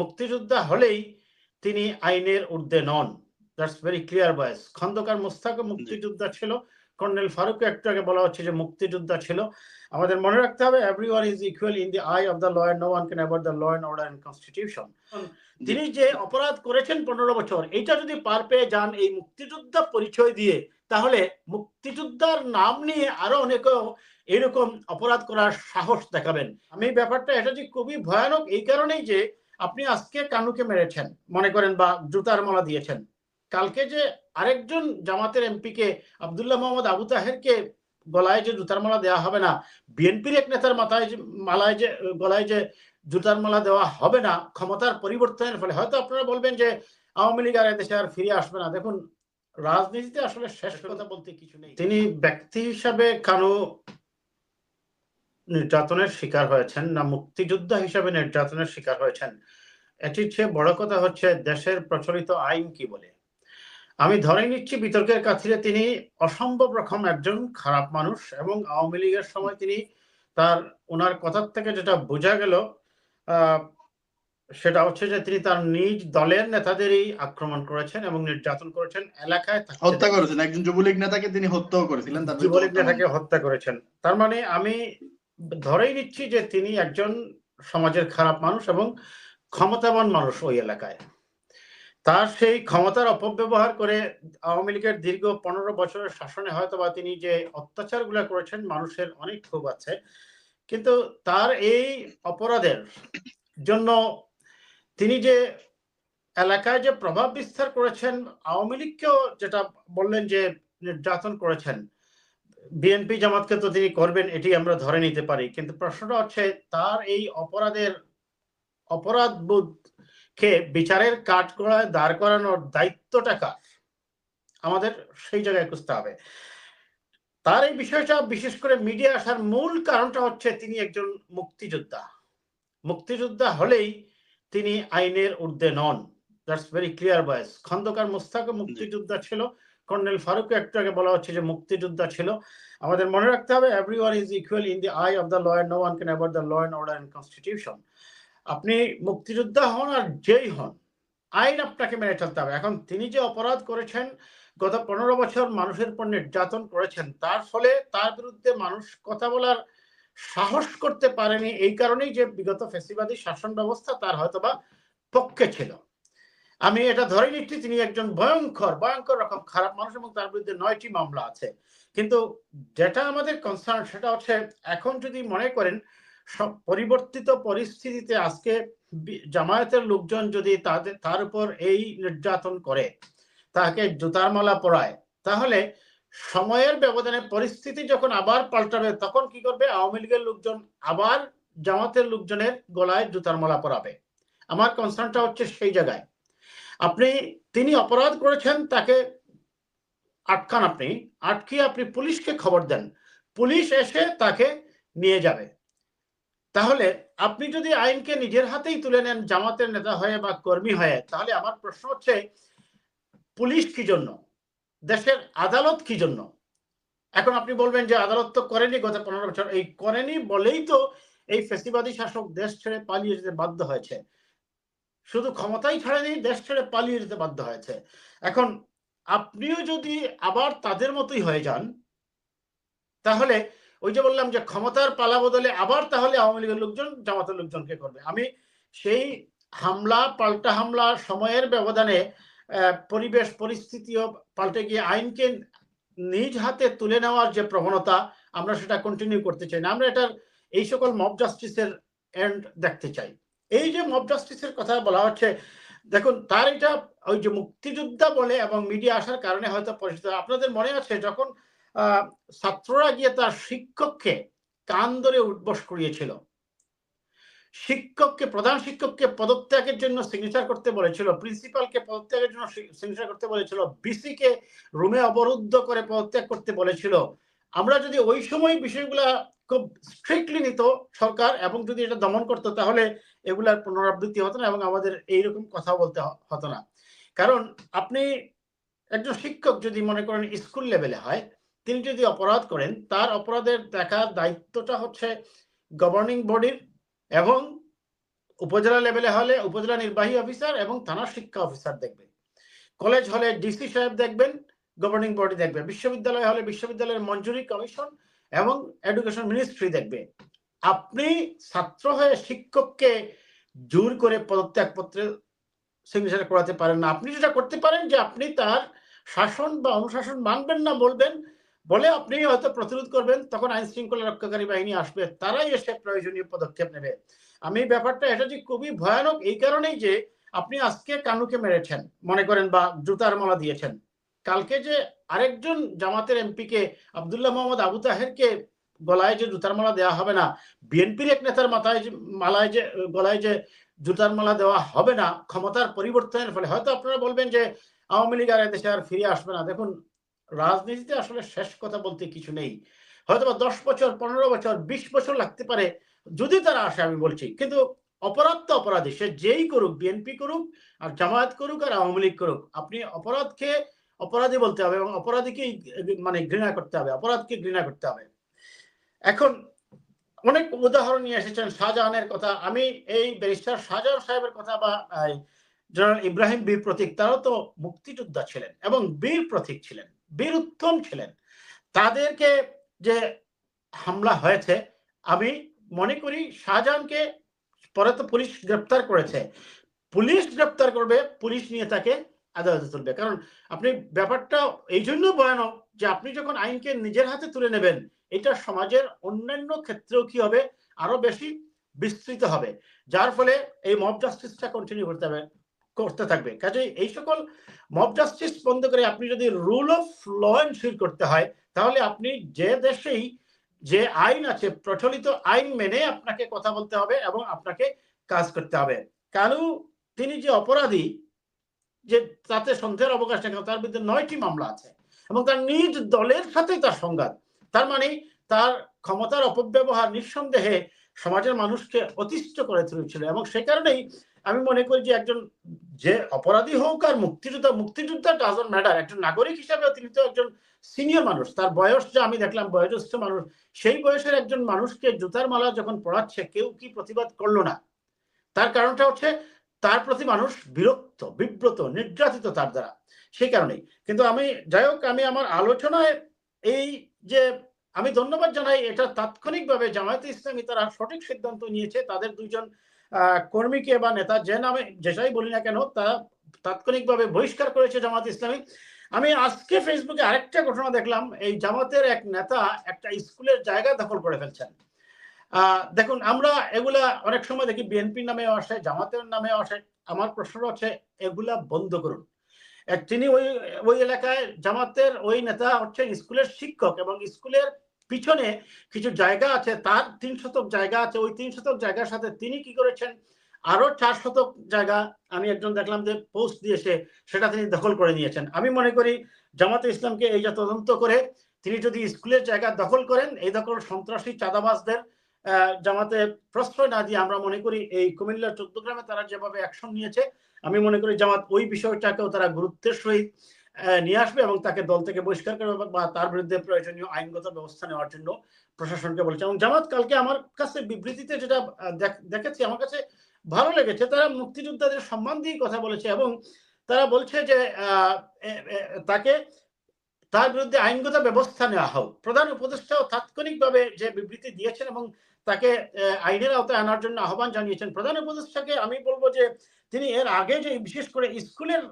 মুক্তিযোদ্ধা হলেই তিনি আইনের ঊর্ধ্বে নন। দ্যাটস ভেরি ক্লিয়ার বয়েস খন্দকার মুস্তাকও মুক্তিযোদ্ধা ছিল। কর্নেল ফারুক একটু আগে বলা হচ্ছে যে মুক্তিযোদ্ধা ছিল। আমাদের মনে রাখতে হবে every one is equal in the eye of the law no one can about the law and order and constitution তিনি যে অপরাধ করেছেন পনেরো বছর এটা যদি পার পেয়ে যান এই মুক্তিযোদ্ধা পরিচয় দিয়ে তাহলে মুক্তিযোদ্ধার নাম নিয়ে আরও অনেকে এরকম অপরাধ করার সাহস দেখাবেন। আমি ব্যাপারটা এটা যে খুবই ভয়ানক এই কারণেই যে আপনি আজকে কানুকে মেরেছেন মনে করেন বা জুতার মালা দিয়েছেন। কালকে যে আরেকজন জামাতের এমপিকে আবদুল্লাহ মোহাম্মদ আবু তাহেরকে গলায় যে জুতার মালা দেওয়া হবে না বিএনপির এক নেতার মাথায় যে মালায় যে গলায় যে জুতার মালা দেওয়া হবে না ক্ষমতার পরিবর্তনের ফলে হয়তো আপনারা বলবেন যে আওয়ামী লীগ আর এদেশে আর ফিরে আসবে না। দেখুন রাজনীতিতে আসলে শেষ কথা বলতে কিছু নেই। তিনি ব্যক্তি হিসাবে কানু নির্যাতনের শিকার হয়েছেন না মুক্তিযোদ্ধা হিসাবে নির্যাতনের শিকার হয়েছেন। এটির চেয়ে বড় কথা হচ্ছে দেশের প্রচলিত আইন কি বলে? আমি ধরে নিচ্ছি বিতর্কের কাছে তিনি অসম্ভব রকম একজন খারাপ মানুষ এবং আওয়ামী লীগের সময় তিনি তার ওনার কথার থেকে যেটা বোঝা গেল সেটা হচ্ছে যে তিনি তার নিজ দলের নেতাদেরই আক্রমণ করেছেন এবং নির্যাতন করেছেন এলাকায় হত্যা করেছেন। একজন যুবলীগ নেতাকে তিনি হত্যাও করেছিলেন। যুবলীগ নেতাকে হত্যা করেছেন। তার মানে আমি ধরেই নিচ্ছি যে তিনি একজন সমাজের খারাপ মানুষ এবং ক্ষমতাবান মানুষ ওই এলাকায়। তার সেই ক্ষমতার অপব্যবহার করে আওয়ামী লীগের দীর্ঘ পনেরো বছরের শাসনে হয়তো বা তিনি যে অত্যাচারগুলা করেছেন, মানুষের অনেক ক্ষোভ আছে। কিন্তু তার এই অপরাধের জন্য তিনি যে এলাকায় যে প্রভাব বিস্তার করেছেন, আওয়ামী লীগকেও যেটা বললেন যে নির্যাতন করেছেন বিএনপি জামাতকে তো তিনি করবেন, এটি আমরা ধরে নিতে পারি। কিন্তু প্রশ্নটা হচ্ছে, তার এই অপরাধের অপরাধ বোধকে বিচারের কাঠগড়ায় দাঁড় করানোর দায়িত্বটা কার? আমাদের সেই জায়গায় খুঁজতে হবে। তার এই বিষয়টা, বিশেষ করে মিডিয়া আসার মূল কারণটা হচ্ছে তিনি একজন মুক্তিযোদ্ধা। মুক্তিযোদ্ধা হলেই তিনি আইনের ঊর্ধ্বে নন। দ্যাটস ভেরি ক্লিয়ার বয়েস খন্দকার মুস্তাকও মুক্তিযোদ্ধা ছিল। কর্নেল ফারুক একটু আগে বলা হচ্ছে যে মুক্তিযোদ্ধা ছিল। আমাদের মনে রাখতে হবে every one is equal in the eye of the law no one can about the law and order and constitution আপনি মুক্তিযোদ্ধা হন আর যেই হন, আইন আপনাকে মেনে চলতে হবে। এখন তিনি যে অপরাধ করেছেন, গত পনেরো বছর মানুষের উপর নির্যাতন করেছেন, তার ফলে তার বিরুদ্ধে মানুষ কথা বলার সাহস করতে পারেনি। এই কারণেই যে বিগত ফেসিবাদী শাসন ব্যবস্থা তার হয়তোবা পক্ষে ছিল। আমি এটা ধরে নিচ্ছি তিনি একজন ভয়ঙ্কর ভয়ঙ্কর রকম খারাপ মানুষ এবং তার বিরুদ্ধে নয়টি মামলা আছে। কিন্তু যেটা আমাদের কনসার্ন সেটা হচ্ছে এখন যদি মনে করেন, সব পরিবর্তিত পরিস্থিতিতে আজকে জামায়াতের লোকজন যদি তাদের, তার উপর এই নির্যাতন করে, তাকে জুতার মালা পড়ায় তাহলে সময়ের ব্যবধানে পরিস্থিতি যখন আবার পাল্টাবে, তখন কি করবে? আওয়ামী লীগের লোকজন আবার জামাতের লোকজনের গলায় জুতার মালা পরাবে। আমার কনসার্নটা হচ্ছে সেই জায়গায়। আপনি, তিনি অপরাধ করেছেন, তাকে আটকান আপনি। আটকিয়ে আপনি পুলিশকে খবর দেন। পুলিশ এসে তাকে নিয়ে যাবে। তাহলে আপনি যদি আইনকে নিজের হাতেই তুলে নেন, জামাতের নেতা হয়ে বা কর্মী হয়ে, তাহলে আমার প্রশ্ন হচ্ছে, পুলিশ কি জন্য? দেশের আদালত কি জন্য? এখন আপনি বলবেন যে আদালত তো করেনি, গত পনেরো বছর। এই করেনি বলেই তো এই ফেসিবাদী শাসক দেশ ছেড়ে পালিয়ে যেতে বাধ্য হয়েছে। শুধু ক্ষমতাই ছাড়েনি, দেশ ছেড়ে পালিয়ে যেতে বাধ্য হয়েছে। এখন আপনিও যদি আবার তাদের মতোই হয়ে যান, তাহলে ওই যে বললাম যে ক্ষমতার পালা বদলে আবার তাহলে আওয়ামী লীগের লোকজন, জামাতের লোকজনকে করবে? আমি সেই হামলা, পাল্টা হামলা, সময়ের ব্যবধানে পরিবেশ পরিস্থিতিও পাল্টে গিয়ে আইনকে নিজ হাতে তুলে নেওয়ার যে প্রবণতা, আমরা সেটা কন্টিনিউ করতে চাই না। আমরা এটার এই সকল মব জাস্টিসের এন্ড দেখতে চাই। এই যে মব জাস্টিসের কথা বলা হচ্ছে, দেখুন, তার এটা ওই যে মুক্তিযোদ্ধা বলে এবং মিডিয়া আসার কারণে হয়তো পরিচিত। আপনাদের মনে আছে, যখন ছাত্ররা গিয়ে তার শিক্ষককে কান ধরে উদ্বস করিয়েছিল, শিক্ষককে, প্রধান শিক্ষককে পদত্যাগের জন্য সিগনেচার করতে বলেছিল প্রিন্সিপালকে পদত্যাগের জন্য সিগনেচার করতে বলেছিল বিসি কে রুমে অবরুদ্ধ করে পদত্যাগ করতে বলেছিল। আমরা যদি ওই সময় বিষয়গুলা খুব স্ট্রিক্টলি নিত সরকার এবং যদি এটা দমন করতো, তাহলে এগুলার পুনরাবৃত্তি হতো না এবং আমাদের এইরকম কথা বলতে হতো না। কারণ আপনি একজন শিক্ষক যদি মনে করেন স্কুল লেভেলে হয়, তিনি যদি অপরাধ করেন, তার অপরাধের দেখার দায়িত্বটা হচ্ছে গভর্নিং বডির এবং উপজেলা লেভেলে হলে উপজেলা নির্বাহী অফিসার এবং থানা শিক্ষা অফিসার দেখবে কলেজ হলে ডিসি সাহেব দেখবেন গভর্নিং বডি দেখবে। বিশ্ববিদ্যালয় হলে বিশ্ববিদ্যালয়ের মঞ্জুরি কমিশন এবং এডুকেশন মিনিস্ট্রি দেখবে। আপনি ছাত্র হয়ে শিক্ষককে জোর করে পদত্যাগ পত্রে সিগনেচার করাতে পারেন না। আপনি যেটা করতে পারেন যে আপনি তার শাসন বা অনুশাসন মানবেন না বলবেন, বলে আপনি হয়তো প্রতিরোধ করবেন, তখন আইন শৃঙ্খলা রক্ষাকারী বাহিনী আসবে, তারাই এসে প্রয়োজনীয় পদক্ষেপ নেবে। আমি ব্যাপারটা, এটা যে খুবই ভয়ানক, এই কারণেই যে আপনি আজকে কানুকে মেরেছেন, মনে করেন বা জুতার মালা দিয়েছেন। কালকে যে আরেকজন জামাতের এমপিকে আবদুল্লাহ মোহাম্মদ আবু তাহেরকে গলায় যে জুতার মালা দেওয়া হবে না, বিএনপির এক নেতার মাথায় যে মালায় যে, গলায় যে জুতার মালা দেওয়া হবে না, ক্ষমতার পরিবর্তনের ফলে, হয়তো আপনারা বলবেন যে আওয়ামী লীগ আর এদেশে আর ফিরে আসবে না। দেখুন, রাজনীতিতে আসলে শেষ কথা বলতে কিছু নেই। হয়তো বা দশ বছর, পনেরো বছর, বিশ বছর লাগতে পারে, যদি তারা আসে আমি বলছি। কিন্তু অপরাধ তো অপরাধী, সে যেই করুক, বিএনপি করুক, আর জামায়াত করুক আর আওয়ামী লীগ করুক, আপনি অপরাধকে অপরাধী বলতে হবে এবং অপরাধীকে মানে ঘৃণা করতে হবে, অপরাধকে ঘৃণা করতে হবে। এখন অনেক উদাহরণ নিয়ে এসেছেন শাহজাহানের কথা। আমি এই ব্যারিস্টার শাহজাহান সাহেবের কথা বা জনাল ইব্রাহিম বীর প্রতীক তারাও তো মুক্তিযোদ্ধা ছিলেন এবং বীর প্রতীক ছিলেন, বীর উত্তম ছিলেন। তাদেরকে যে হামলা হয়েছে, আমি মনে করি শাহজাহানকে পরে তো পুলিশ গ্রেপ্তার করেছে। পুলিশ গ্রেপ্তার করবে, পুলিশ নিয়ে তাকে আদালতে তুলবে। কারণ আপনি ব্যাপারটা এই জন্য ভয়ানক যে আপনি যখন আইনকে নিজের হাতে তুলে নেবেন, এটা সমাজের অন্যান্য ক্ষেত্রেও কি হবে? আরও বেশি বিস্তৃত হবে। যার ফলে এই মব জাস্টিসটা কন্টিনিউ করতে হবে, করতে থাকবে। কাজে এই সকল মব জাস্টিস বন্ধ করে আপনি যদি রুল অফ ল এনশিওর করতে হয়, তাহলে আপনি যে দেশেই যে আইন আছে, প্রচলিত আইন মেনে আপনাকে কথা বলতে হবে এবং আপনাকে কাজ করতে হবে। কালু, তিনি যে অপরাধী যে তাতে সন্দেহের অবকাশ নেই তার বিরুদ্ধে নয়টি মামলা আছে এবং তার নিজ দলের সাথে তার সংঘাত। তার মানে তার ক্ষমতার অপব্যবহার নিঃসন্দেহে সমাজের মানুষকে অতিষ্ঠ করে তুলেছিল এবং সে কারণেই আমি মনে করি যে একজন যে অপরাধী হোক আর মুক্তিযোদ্ধা মুক্তিযোদ্ধা ডাজন ম্যাটার একজন নাগরিক হিসাবে তিনি তো একজন সিনিয়র মানুষ, তার বয়স যে আমি দেখলাম, বয়োজ্যেষ্ঠ মানুষ, সেই বয়সের একজন মানুষকে জুতার মালা যখন পড়াচ্ছে কেউ কি প্রতিবাদ করল না? তার কারণটা হচ্ছে তার প্রতি মানুষ বিরক্ত বিব্রত নির্যাতিত তার দ্বারা। সেই কারণেই। কিন্তু আমি যাই হোক আমি আমার আলোচনায় এই যে আমি ধন্যবাদ জানাই এটা তাৎক্ষণিকভাবে জামায়াতে ইসলামী তারা সঠিক সিদ্ধান্ত নিয়েছে। তাদের দুইজন আহ, কর্মীকে বা নেতা যে নামে যেটাই বলি না কেন তারা তাৎক্ষণিকভাবে বহিষ্কার করেছে জামাত ইসলামী। আমি আজকে ফেসবুকে আরেকটা ঘটনা দেখলাম। এই জামাতের এক নেতা একটা স্কুলের জায়গা দখল করে ফেলছেন। দেখুন, আমরা এগুলা অনেক সময় দেখি বিএনপির নামে আসে, জামাতের নামে আসে। আমার প্রশ্ন হচ্ছে, এগুলা বন্ধ করুন। তিনি ওই ওই এলাকায় জামাতের ওই নেতা হচ্ছে স্কুলের শিক্ষক এবং স্কুলের পিছনে কিছু জায়গা আছে, তার তিন শতক জায়গা আছে। ওই তিন শতক জায়গার সাথে তিনি কি করেছেন? আরও চার শতক জায়গা আমি একজন দেখলাম যে পোস্ট দিয়েছে, সেটা তিনি দখল করে নিয়েছেন। আমি মনে করি, জামাতে ইসলামকে এই যে তদন্ত করে, তিনি যদি স্কুলের জায়গা দখল করেন, এই দখল সন্ত্রাসী চাঁদাবাজদের জামাতে প্রশ্রয় না দিয়ে আমরা মনে করি এই কুমিল্লার চোদ্দ গ্রামে তারা যেভাবে অ্যাকশন নিয়েছে, আমি মনে করি জামাত ওই বিষয়টাকেও তারা গুরুত্বের সহিত নিয়ে আসবে এবং তাকে দল থেকে বহিষ্কার করবে বা তার বিরুদ্ধে প্রয়োজনীয় আইনগত ব্যবস্থা নেওয়ার জন্য প্রশাসনকে বলেছে। এবং জামাত কালকে আমার কাছে বিবৃতিতে যেটা দেখ- দেখেছি, আমার কাছে ভালো লেগেছে, তারা মুক্তিযোদ্ধাদের সম্মান দিয়ে কথা বলেছে এবং তারা বলছে যে তাকে তার বিরুদ্ধে আইনগত ব্যবস্থা নেওয়া হোক। প্রধান উপদেষ্টাও তাৎক্ষণিকভাবে যে বিবৃতি দিয়েছেন এবং তাকে আইনের আওতায় আনার জন্য আহ্বান জানিয়েছেন, প্রধান উপদেষ্টাকে আমি বলব যে তিনি এর আগে যে বিশেষ করে স্কুলের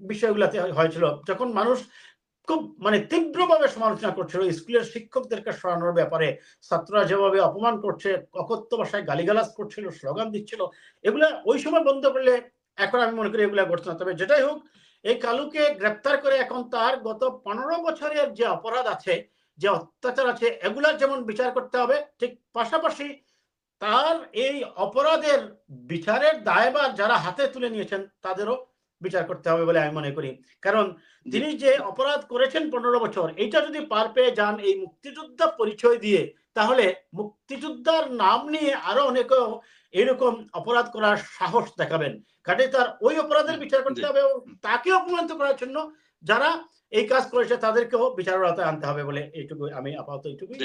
বিষয়গুলোতে হয়েছিল, যখন মানুষ খুব মানে তীব্রভাবে সমালোচনা করছিল, স্কুলের শিক্ষকদেরকে সরানোর ব্যাপারে, ছাত্ররা যেভাবে অপমান করছে, অকথ্য ভাষায় গালিগালাজ করছিল, স্লোগান দিচ্ছিল, এগুলা ওই সময় বন্ধ করলে এখন আমি মনে করি এগুলা না। তবে যেটাই হোক, এই কালুকে গ্রেপ্তার করে এখন তার গত পনেরো বছরের যে অপরাধ আছে, যে অত্যাচার আছে, এগুলার যেমন বিচার করতে হবে, ঠিক পাশাপাশি তার এই অপরাধের বিচারের দায়বার যারা হাতে তুলে নিয়েছেন, তাদেরও বিচার করতে হবে বলে আমি মনে করি। কারণ তিনি যে অপরাধ করেছেন পনেরো বছর এইটা যদি পার পেয়ে যান এই মুক্তিযোদ্ধা পরিচয় দিয়ে তাহলে মুক্তিযোদ্ধার নাম নিয়ে আরও অনেকেও এরকম অপরাধ করার সাহস দেখাবেন। কাজে তার ওই অপরাধের বিচার করতে হবে এবং তাকে অপমানিত করার জন্য যারা এই কাজ করেছে তাদেরকেও বিচারের আওতায় আনতে হবে বলে এইটুকু আমি আপাতত এইটুকুই